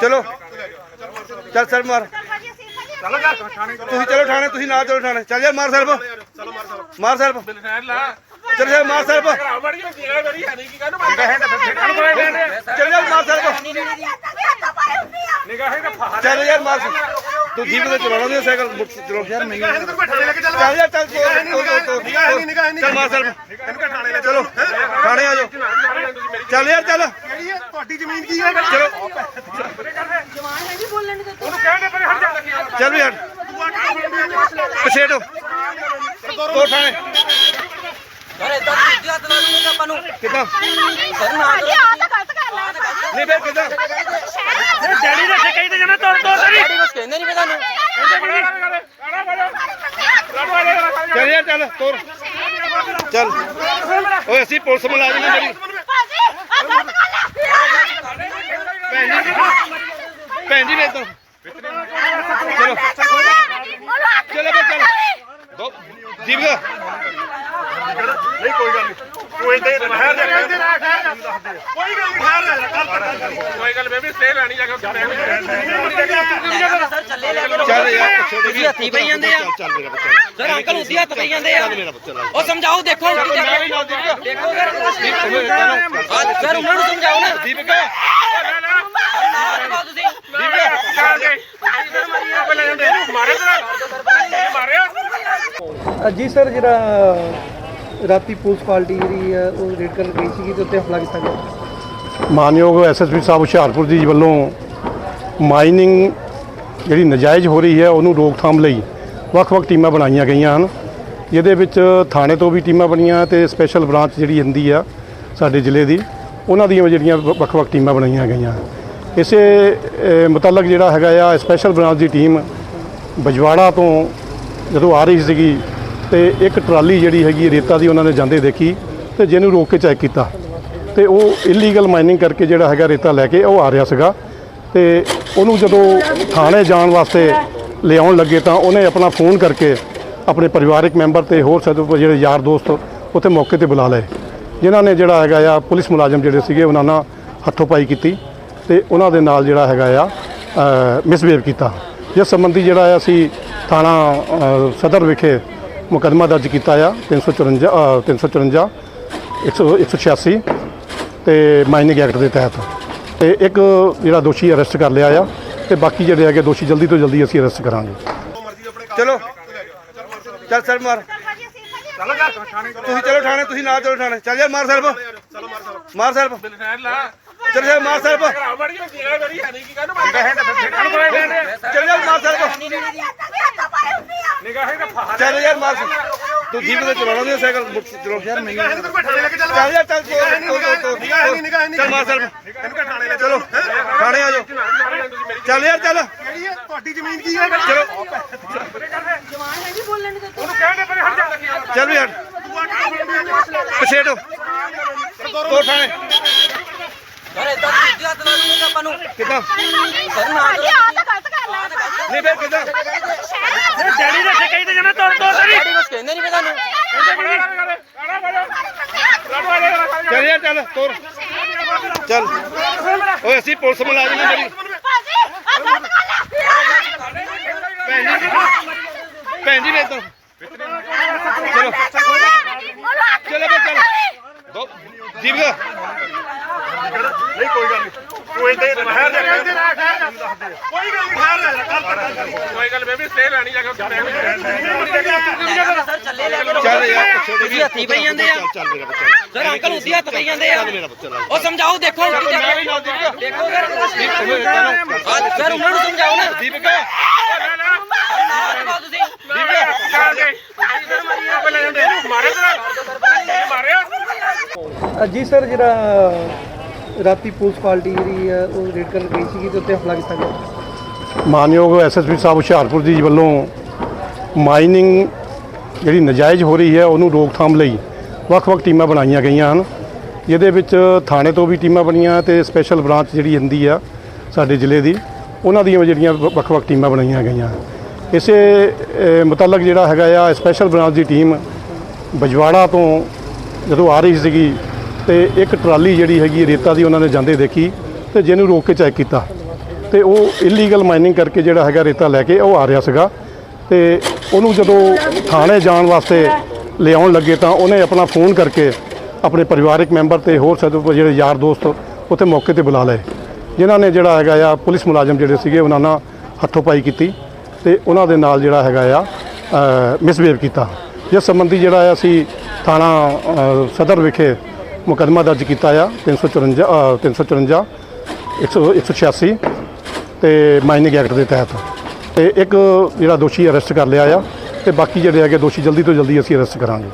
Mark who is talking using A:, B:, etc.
A: ਚਲੋ। ਚੱਲ ਸਰ ਮਾਰ।
B: ਚਲੋ ਥਾਣੇ
A: ਤੁਸੀਂ ਚਲੋ ਥਾਣੇ ਤੁਸੀਂ ਨਾਲ ਚਲੋ ਥਾਣੇ। ਚੱਲ ਯਾਰ ਮਾਰ ਸਰ
B: ਚਲੋ ਮਾਰ ਚਲੋ
A: ਮਾਰ ਸਰ ਚੱਲ ਯਾਰ ਮਾਰ ਸਰ ਚੱਲ ਯਾਰ ਮਾਰ ਸਰ ਚੱਲ ਯਾਰ ਮਾਰ ਤੂੰ ਜੀਪ ਤੇ ਚਲਾਉਣਾ ਨਹੀਂ ਸਾਈਕਲ ਚਲੋ ਯਾਰ ਨਹੀਂ
B: ਚੱਲ
A: ਯਾਰ ਚੱਲ
B: ਨਿਗਾਹ ਨਹੀਂ ਨਿਗਾਹ ਨਹੀਂ
A: ਚੱਲ ਮਾਰ ਸਰ ਚਲੋ ਥਾਣੇ ਆ ਜਾਓ। ਚੱਲ ਯਾਰ ਚੱਲ।
B: ਕਿਹੜੀ ਹੈ ਤੁਹਾਡੀ ਜ਼ਮੀਨ ਕੀ ਹੈ?
A: ਚਲੋ।
C: ਉਹਨੂੰ ਕਹਿੰਦੇ ਪਰ ਹਟ ਜਾ।
A: ਚੱਲ ਯਾਰ ਪਿੱਛੇ ਹਟੋ ਤੋ ਥਾਣੇ।
D: ਅਰੇ ਤਾਂ ਦੂਜੀ ਹੱਥ ਨਾਲ ਨੂੰ ਆਪਾਂ ਨੂੰ।
A: ਕਿੱਦਾਂ?
D: ਸਰ ਨਾ
A: ਨਹੀਂ ਫੇਰ ਕਿੱਦਾਂ?
C: ਡੈਡੀ ਦੇ ਠੇਕੇ ਤੇ ਜਾਣਾ ਤੋੜ ਤੋੜ ਤੇਰੀ।
D: ਡੈਡੀ ਕੁਛ ਕਹਿੰਦੇ ਨਹੀਂ ਪਤਾ ਨੂੰ
A: ਚੱਲ ਯਾਰ ਚੱਲ ਤੋਰ। ਚੱਲ। ਓਏ ਅਸੀਂ ਪੁਲਿਸ ਮੁਲਾਜ਼ਮ ਹਾਂ ਜਿਹੜੀ। ਭੈਣ ਜੀ ਜੀ ਵੇਖ ਚਲੋ ਚਲੋ ਬੇ ਚੱਲ ਦੋ ਦਾ
B: ਨਹੀਂ ਕੋਈ ਗੱਲ ਨਹੀਂ ਤੂੰ ਇੰਦੇ ਨਾ ਠਹਿਰ ਜਾ ਕੋਈ ਗੱਲ ਨਹੀਂ ਕੱਲ ਤੱਕ
C: ਕੋਈ ਗੱਲ ਬੇਬੀ ਸਟੇ ਲੈਣੀ ਜਾ ਕੇ
D: ਸਰ ਚੱਲੇ ਲੈ ਕੇ
A: ਚੱਲ ਯਾਰ ਛੋਟੇ
D: ਤੁਸੀਂ ਹੱਥੀ ਪਈ ਜਾਂਦੇ ਆ
A: ਚੱਲ ਮੇਰਾ ਬੱਚਾ
D: ਸਰ ਅੰਕਲ ਉਦੀ ਹੱਥ ਪਈ ਜਾਂਦੇ ਆ
A: ਮੇਰਾ ਬੱਚਾ ਲਾ
D: ਉਹ ਸਮਝਾਓ ਦੇਖੋ
A: ਵੀ
D: ਦੇਖੋ ਹਾਂ, ਸਰ ਉਹਨਾਂ ਨੂੰ ਸਮਝਾਓ ਨਾ।
A: ਦੀਪਕ
D: ਨਾ ਲਗਾਓ ਤੁਸੀਂ
C: ਮਾਰੇ ਤੇਰਾ ਮਾਰਿਆ
E: ਜੀ ਸਰ ਜਿਹੜਾ ਰਾਤੀ ਪੁਲਿਸ ਪਾਰਟੀ ਜਿਹੜੀ ਆ ਉਹ ਰੇਡ ਕਰਨ ਗਈ ਸੀਗੀ ਤੇ ਉੱਤੇ ਹਮਲਾ ਕੀਤਾ ਗਿਆ।
F: ਮਾਨਯੋਗ ਐਸਐਸਪੀ ਸਾਹਿਬ ਹੁਸ਼ਿਆਰਪੁਰ ਜੀ ਵੱਲੋਂ ਮਾਈਨਿੰਗ ਜਿਹੜੀ ਨਜਾਇਜ਼ ਹੋ ਰਹੀ ਹੈ ਉਹਨੂੰ ਰੋਕਥਾਮ ਲਈ ਵੱਖ-ਵੱਖ ਟੀਮਾਂ ਬਣਾਈਆਂ ਗਈਆਂ ਹਨ। ਜਿਹਦੇ ਵਿੱਚ ਥਾਣੇ ਤੋਂ ਵੀ ਟੀਮਾਂ ਬਣੀਆਂ ਤੇ ਸਪੈਸ਼ਲ ਬ੍ਰਾਂਚ ਜਿਹੜੀ ਹੁੰਦੀ ਆ ਸਾਡੇ ਜ਼ਿਲ੍ਹੇ ਦੀ। ਉਹਨਾਂ ਦੀਆਂ ਜਿਹੜੀਆਂ ਵ- ਵੱਖ-ਵੱਖ ਟੀਮਾਂ ਬਣਾਈਆਂ ਗਈਆਂ। ਇਸੇ ਮੁਤਲਕ ਜਿਹੜਾ ਹੈਗਾ ਆ ਸਪੈਸ਼ਲ ਬ੍ਰਾਂਚ ਦੀ ਟੀਮ ਬਜਵਾੜਾ ਤੋਂ ਜਦੋਂ ਆ ਰਹੀ ਸੀਗੀ ਤੇ ਇੱਕ ਟਰਾਲੀ ਜਿਹੜੀ ਹੈਗੀ ਰੇਤਾ ਦੀ ਉਹਨਾਂ ਨੇ ਜਾਂਦੇ ਦੇਖੀ ਤੇ ਜਿਹਨੂੰ ਰੋਕ ਕੇ ਚੈੱਕ ਕੀਤਾ। ਤੇ ਉਹ ਇਲੀਗਲ ਮਾਈਨਿੰਗ ਕਰਕੇ ਜਿਹੜਾ ਹੈਗਾ ਰੇਤਾ ਲੈ ਕੇ ਉਹ ਆ ਰਿਹਾ ਸੀਗਾ ਤੇ ਉਹਨੂੰ ਜਦੋਂ ਥਾਣੇ ਜਾਣ ਵਾਸਤੇ ਲਿਆਉਣ ਲੱਗੇ ਤਾਂ ਉਹਨੇ ਆਪਣਾ ਫੋਨ ਕਰਕੇ ਆਪਣੇ ਪਰਿਵਾਰਕ ਮੈਂਬਰ ਤੇ ਹੋਰ ਸਦਪ ਜਿਹੜੇ ਯਾਰ ਦੋਸਤ ਉੱਥੇ ਮੌਕੇ ਤੇ ਬੁਲਾ ਲਏ। ਜਿਨ੍ਹਾਂ ਨੇ ਜਿਹੜਾ ਹੈਗਾ ਆ ਪੁਲਿਸ ਮੁਲਾਜ਼ਮ ਜਿਹੜੇ ਸੀਗੇ ਉਹਨਾਂ ਨਾਲ ਹੱਥੋਂ ਪਾਈ ਕੀਤੀ ਤੇ ਉਹਨਾਂ ਦੇ ਨਾਲ ਜਿਹੜਾ ਹੈਗਾ ਆ ਮਿਸਬੀਹੇਵ ਕੀਤਾ। ਜਿਸ ਸੰਬੰਧੀ ਜਿਹੜਾ ਆ ਅਸੀਂ ਥਾਣਾ ਸਦਰ ਵਿਖੇ ਮੁਕੱਦਮਾ ਦਰਜ ਕੀਤਾ ਆ 354 ਅ, 354 100 186 ਤੇ ਮਾਈਨਿੰਗ ਐਕਟ ਦੇ ਤਹਿਤ। ਤੇ ਇੱਕ ਜਿਹੜਾ ਦੋਸ਼ੀ ਅਰੈਸਟ ਕਰ ਲਿਆ ਆ ਤੇ ਬਾਕੀ ਜਿਹੜੇ ਹੈਗੇ ਦੋਸ਼ੀ ਜਲਦੀ ਤੋਂ ਜਲਦੀ ਅਸੀਂ ਅਰੈਸਟ ਕਰਾਂਗੇ।
A: ਚਲੋ। ਚੱਲ ਸਰ ਮਾਰ।
B: ਚਲੋ ਘਰ ਥਾਣੇ
A: ਤੁਸੀਂ ਚਲੋ ਥਾਣੇ ਤੁਸੀਂ ਨਾਲ ਚਲੋ ਥਾਣੇ ਚੱਲ ਯਾਰ ਮਾਰ
B: ਚਲੋ ਮਾਰ ਚਲੋ
A: ਮਾਰ ਸਰ
C: ਬਲਨੈਰ ਲਾ
A: ਚੱਲ ਯਾਰ ਮਾਰ
C: ਬੜੀ ਹੈ ਹੈ ਨਹੀਂ ਕੀ ਹੈ ਤਾਂ ਫਿਰ ਲੈਣੇ
A: ਚੱਲ ਯਾਰ ਮਾਰ ਸਰ
C: ਨਿਗਾਹ ਹੈ ਤਾਂ ਫਾਹਾ
A: ਚੱਲ ਯਾਰ ਮਾਰ ਤੂੰ ਜੀਪ ਤੇ ਚਲਾਉਣਾ ਨਹੀਂ ਸਾਈਕਲ ਚਲੋ ਯਾਰ ਨਹੀਂ
B: ਨਿਗਾਹ ਇਹਨੂੰ ਥਾਣੇ ਲੈ ਕੇ ਚੱਲ
A: ਚੱਲ ਯਾਰ ਚੱਲ
B: ਨਿਗਾਹ ਨਹੀਂ ਨਿਗਾਹ ਨਹੀਂ ਨਿਗਾਹ ਨਹੀਂ
A: ਚੱਲ ਮਾਰ
B: ਇਹਨੂੰ ਥਾਣੇ ਲੈ
A: ਚਲੋ ਥਾਣੇ ਆ ਜਾਓ ਚੱਲ ਯਾਰ ਚੱਲ
B: ਕਿਹੜੀ ਹੈ ਤੁਹਾਡੀ ਜ਼ਮੀਨ ਕੀ ਹੈ
A: ਚਲੋ
C: ਉਹਨੂੰ ਕਹਿੰਦੇ ਪਰ ਹਟ ਜਾ
A: ਚੱਲ ਯਾਰ ਪਿੱਛੇ ਹਟੋ ਤੋ ਥਾਣੇ
D: ਅਰੇ ਤਾਂ ਦੂਜੀ ਹੱਥ ਨਾਲ ਨੂੰ ਆਪਾਂ ਨੂੰ।
A: ਕਿੱਦਾਂ?
D: ਸਰ ਨਾ
A: ਨਹੀਂ ਫੇਰ ਕਿੱਦਾਂ?
C: ਡੈਡੀ ਦੇ ਠੇਕੇ ਤੇ ਜਾਣਾ ਤੋੜ ਤੋੜ ਤੇਰੀ
D: ਡੈਡੀ ਕੁਛ ਕਹਿੰਦੇ ਨਹੀਂ ਪਤਾ ਨੂੰ
A: ਚੱਲ ਯਾਰ ਚੱਲ ਤੋਰ ਚੱਲ। ਓਏ ਅਸੀਂ ਪੁਲਿਸ ਮੁਲਾਜ਼ਮ ਹਾਂ ਜਿਹੜੀ। ਭੈਣ ਜੀ ਭੈਣ ਜੀ ਵੇਖ ਚਲੋ ਚਲੋ ਬੇ ਚੱਲ ਦੋ ਦਾ
B: ਨਹੀਂ ਕੋਈ ਗੱਲ ਨਹੀਂ ਤੂੰ ਇੰਦੇ ਜਾ ਠਹਿਰ ਜਾ ਕੋਈ ਗੱਲ ਨਹੀਂ ਜਾ ਕੱਲ ਤੱਕ
C: ਕੋਈ ਗੱਲ ਬੇਬੀ ਸਟੇ ਲੈਣੀ ਜਾ ਕੇ
D: ਸਰ ਚੱਲੇ ਲੈ ਕੇ
A: ਚੱਲ ਯਾਰ ਛੋਟੇ
D: ਤੁਸੀਂ ਹੱਥੀ ਪਈ ਜਾਂਦੇ ਆ
A: ਚੱਲ ਮੇਰਾ ਬੱਚਾ
D: ਸਰ ਅੰਕਲ ਉਦੀ ਹੱਥ ਪਈ ਜਾਂਦੇ ਆ
A: ਮੇਰਾ ਬੱਚਾ ਲਾ
D: ਉਹ ਸਮਝਾਓ ਦੇਖੋ
A: ਮੈਂ ਵੀ ਨਾਲ ਜੀਪ ਦਾ
D: ਦੇਖੋ ਹਾਂ, ਸਰ ਉਹਨਾਂ ਨੂੰ ਸਮਝਾਓ ਨਾ
A: ਦੀਪਕ
D: ਨਾ ਲਗਾਓ ਤੁਸੀਂ
C: ਮਾਰੇ ਤੇਰਾ ਮਾਰਿਆ
E: ਜੀ ਸਰ, ਜਿਹੜਾ ਰਾਤੀ ਪੁਲਿਸ ਪਾਰਟੀ ਜਿਹੜੀ ਆ ਉਹ ਰੇਡ ਕਰਨ ਗਈ ਸੀਗੀ ਤੇ ਉੱਤੇ ਹਮਲਾ ਕੀਤਾ ਗਿਆ।
F: ਮਾਨਯੋਗ ਐਸਐਸਪੀ ਸਾਹਿਬ ਹੁਸ਼ਿਆਰਪੁਰ ਜੀ ਵੱਲੋਂ ਮਾਈਨਿੰਗ ਜਿਹੜੀ ਨਜਾਇਜ਼ ਹੋ ਰਹੀ ਹੈ, ਉਹਨੂੰ ਰੋਕਥਾਮ ਲਈ ਵੱਖ-ਵੱਖ ਟੀਮਾਂ ਬਣਾਈਆਂ ਗਈਆਂ ਹਨ। ਜਿਹਦੇ ਵਿੱਚ ਥਾਣੇ ਤੋਂ ਵੀ ਟੀਮਾਂ ਬਣੀਆਂ ਤੇ ਸਪੈਸ਼ਲ ਬ੍ਰਾਂਚ ਜਿਹੜੀ ਹੁੰਦੀ ਆ ਸਾਡੇ ਜ਼ਿਲ੍ਹੇ ਦੀ, ਉਹਨਾਂ ਦੀਆਂ ਜਿਹੜੀਆਂ ਵ- ਵੱਖ-ਵੱਖ ਟੀਮਾਂ ਬਣਾਈਆਂ ਗਈਆਂ। ਇਸੇ ਮੁਤਲਕ ਜਿਹੜਾ ਹੈਗਾ ਆ, ਸਪੈਸ਼ਲ ਬ੍ਰਾਂਚ ਦੀ ਟੀਮ ਬਜਵਾੜਾ ਤੋਂ ਜਦੋਂ ਆ ਰਹੀ ਸੀਗੀ ਤੇ ਇੱਕ ਟਰਾਲੀ ਜਿਹੜੀ ਹੈਗੀ ਰੇਤਾ ਦੀ ਉਹਨਾਂ ਨੇ ਜਾਂਦੇ ਦੇਖੀ ਤੇ ਜਿਹਨੂੰ ਰੋਕ ਕੇ ਚੈੱਕ ਕੀਤਾ ਤੇ ਉਹ ਇਲੀਗਲ ਮਾਈਨਿੰਗ ਕਰਕੇ ਜਿਹੜਾ ਹੈਗਾ ਰੇਤਾ ਲੈ ਕੇ ਉਹ ਆ ਰਿਹਾ ਸੀਗਾ ਤੇ ਉਹਨੂੰ ਜਦੋਂ ਥਾਣੇ ਜਾਣ ਵਾਸਤੇ ਲਿਆਉਣ ਲੱਗੇ ਤਾਂ ਉਹਨੇ ਆਪਣਾ ਫੋਨ ਕਰਕੇ ਆਪਣੇ ਪਰਿਵਾਰਕ ਮੈਂਬਰ ਤੇ ਹੋਰ ਸਦ ਜਿਹੜੇ ਯਾਰ ਦੋਸਤ ਉੱਥੇ ਮੌਕੇ ਤੇ ਬੁਲਾ ਲਏ। ਜਿਨ੍ਹਾਂ ਨੇ ਜਿਹੜਾ ਹੈਗਾ ਆ ਪੁਲਿਸ ਮੁਲਾਜ਼ਮ ਜਿਹੜੇ ਸੀਗੇ ਉਹਨਾਂ ਨਾਲ ਹੱਥੋਂ ਪਾਈ ਕੀਤੀ ਤੇ ਉਹਨਾਂ ਦੇ ਨਾਲ ਜਿਹੜਾ ਹੈਗਾ ਆ ਮਿਸਬੀਹੇਵ ਕੀਤਾ। ਜਿਸ ਸੰਬੰਧੀ ਜਿਹੜਾ ਆ ਅਸੀਂ ਥਾਣਾ ਸਦਰ ਵਿਖੇ ਮੁਕੱਦਮਾ ਦਰਜ ਕੀਤਾ ਆ 354 ਅ, 354 100 186 ਤੇ ਮਾਈਨਿੰਗ ਐਕਟ ਦੇ ਤਹਿਤ। ਤੇ ਇੱਕ ਜਿਹੜਾ ਦੋਸ਼ੀ ਅਰੈਸਟ ਕਰ ਲਿਆ ਆ ਤੇ ਬਾਕੀ ਜਿਹੜੇ ਹੈਗੇ ਦੋਸ਼ੀ ਜਲਦੀ ਤੋਂ ਜਲਦੀ ਅਸੀਂ ਅਰੈਸਟ ਕਰਾਂਗੇ।